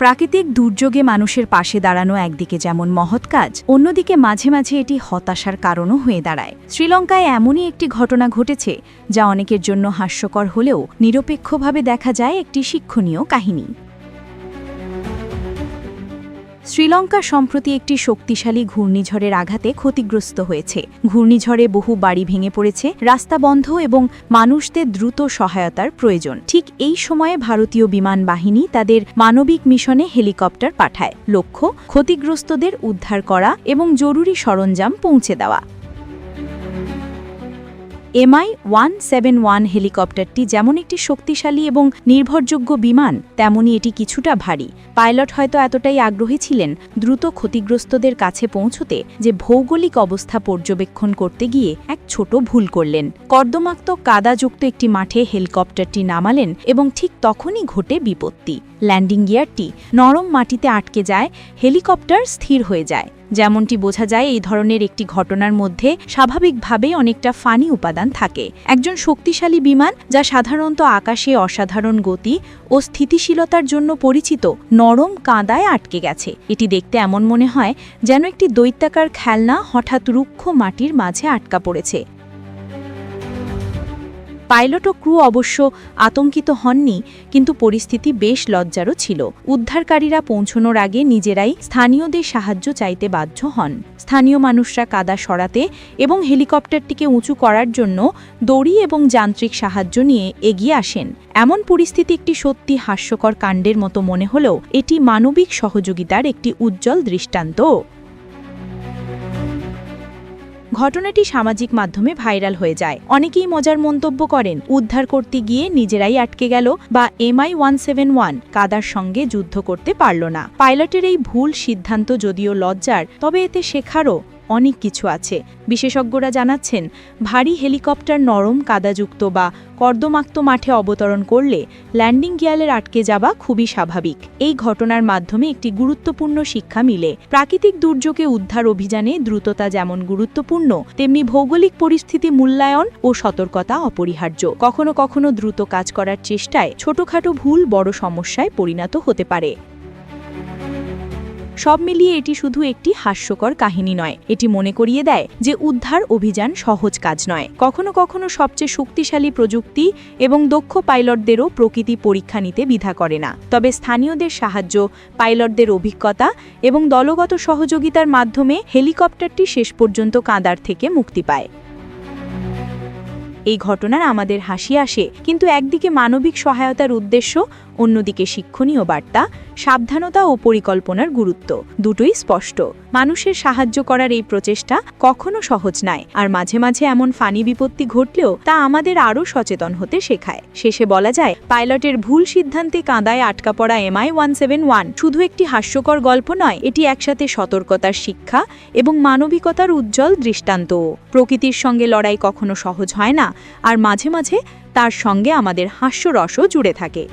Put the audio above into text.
প্রাকৃতিক দুর্যোগে মানুষের পাশে দাঁড়ানো একদিকে যেমন মহৎ কাজ, অন্যদিকে মাঝে মাঝে এটি হতাশার কারণও হয়ে দাঁড়ায়। শ্রীলঙ্কায় এমনই একটি ঘটনা ঘটেছে, যা অনেকের জন্য হাস্যকর হলেও নিরপেক্ষভাবে দেখা যায় একটি শিক্ষণীয় কাহিনী। শ্রীলঙ্কা সম্প্রতি একটি শক্তিশালী ঘূর্ণিঝড়ের আঘাতে ক্ষতিগ্রস্ত হয়েছে। ঘূর্ণিঝড়ে বহু বাড়ি ভেঙে পড়েছে, রাস্তা বন্ধ এবং মানুষদের দ্রুত সহায়তার প্রয়োজন। ঠিক এই সময়ে ভারতীয় বিমান বাহিনী তাদের মানবিক মিশনে হেলিকপ্টার পাঠায়। লক্ষ্য, ক্ষতিগ্রস্তদের উদ্ধার করা এবং জরুরি সরঞ্জাম পৌঁছে দেওয়া। এমআই ওয়ান সেভেন ওয়ান হেলিকপ্টারটি যেমন একটি শক্তিশালী এবং নির্ভরযোগ্য বিমান, তেমনি এটি কিছুটা ভারী। পাইলট হয়তো এতটাই আগ্রহী ছিলেন দ্রুত ক্ষতিগ্রস্তদের কাছে পৌঁছতে যে ভৌগোলিক অবস্থা পর্যবেক্ষণ করতে গিয়ে এক ছোট ভুল করলেন। কর্দমাক্ত কাদাযুক্ত একটি মাঠে হেলিকপ্টারটি নামালেন এবং ঠিক তখনই ঘটে বিপত্তি। ল্যান্ডিং গিয়ারটি নরম মাটিতে আটকে যায়, হেলিকপ্টার স্থির হয়ে যায়। যেমনটি বোঝা যায়, এই ধরনের একটি ঘটনার মধ্যে স্বাভাবিকভাবেই অনেকটা ফানি উপাদান থাকে। একজন শক্তিশালী বিমান যা সাধারণত আকাশে অসাধারণ গতি ও স্থিতিশীলতার জন্য পরিচিত, নরম কাঁদায় আটকে গেছে। এটি দেখতে এমন মনে হয় যেন একটি দৈত্যাকার খেলনা হঠাৎ রুক্ষ মাটির মাঝে আটকা পড়েছে। পাইলট ও ক্রু অবশ্য আতঙ্কিত হননি, কিন্তু পরিস্থিতি বেশ লজ্জারও ছিল। উদ্ধারকারীরা পৌঁছনোর আগে নিজেরাই স্থানীয়দের সাহায্য চাইতে বাধ্য হন। স্থানীয় মানুষরা কাদা সরাতে এবং হেলিকপ্টারটিকে উঁচু করার জন্য দড়ি এবং যান্ত্রিক সাহায্য নিয়ে এগিয়ে আসেন। এমন পরিস্থিতি একটি সত্যি হাস্যকর কাণ্ডের মতো মনে হলেও এটি মানবিক সহযোগিতার একটি উজ্জ্বল দৃষ্টান্ত। ঘটনাটি সামাজিক মাধ্যমে ভাইরাল হয়ে যায়। অনেকেই মজার মন্তব্য করেন, উদ্ধার করতে গিয়ে নিজেরাই আটকে গেল বা এমআই ওয়ান সেভেন ওয়ান কাদার সঙ্গে যুদ্ধ করতে পারল না। পাইলটের এই ভুল সিদ্ধান্ত যদিও লজ্জার, তবে এতে শেখারও অনেক কিছু আছে। বিশেষজ্ঞরা জানাচ্ছেন, ভারী হেলিকপ্টার নরম, কাদাযুক্ত বা কর্দমাক্ত মাঠে অবতরণ করলে ল্যান্ডিং গিয়ালের আটকে যাওয়া খুবই স্বাভাবিক। এই ঘটনার মাধ্যমে একটি গুরুত্বপূর্ণ শিক্ষা মিলে। প্রাকৃতিক দুর্যোগে উদ্ধার অভিযানে দ্রুততা যেমন গুরুত্বপূর্ণ, তেমনি ভৌগোলিক পরিস্থিতি মূল্যায়ন ও সতর্কতা অপরিহার্য। কখনো কখনো দ্রুত কাজ করার চেষ্টায় ছোটখাটো ভুল বড় সমস্যায় পরিণত হতে পারে। সব মিলিয়ে এটি শুধু একটি হাস্যকর কাহিনী নয়। এটি মনে করিয়ে দেয় যে উদ্ধার অভিযান সহজ কাজ নয়। কখনো কখনো সবচেয়ে শক্তিশালী প্রযুক্তি এবং দক্ষ পাইলটদেরও প্রকৃতি পরীক্ষা নিতে বিধা করে না। তবে স্থানীয়দের সাহায্য, পাইলটদের অভিজ্ঞতা এবং দলগত সহযোগিতার মাধ্যমে হেলিকপ্টারটি শেষ পর্যন্ত কাঁদার থেকে মুক্তি পায়। এই ঘটনার আমাদের হাসি আসে, কিন্তু একদিকে মানবিক সহায়তার উদ্দেশ্য অন্যদিকে শিক্ষণীয় বার্তা, সাবধানতা ও পরিকল্পনার গুরুত্ব, দুটোই স্পষ্ট। মানুষের সাহায্য করার এই প্রচেষ্টা কখনো সহজ নয়, আর মাঝে মাঝে এমন ফানি বিপত্তি ঘটলেও তা আমাদের আরও সচেতন হতে শেখায়। শেষে বলা যায়, পাইলটের ভুল সিদ্ধান্তে কাঁদায় আটকা পড়া এমআই ওয়ান সেভেন ওয়ান শুধু একটি হাস্যকর গল্প নয়, এটি একসাথে সতর্কতার শিক্ষা এবং মানবিকতার উজ্জ্বল দৃষ্টান্ত প্রকৃতির সঙ্গে লড়াই কখনো সহজ হয় না, আর মাঝে মাঝে তার সঙ্গে আমাদের হাস্যরসও জুড়ে থাকে।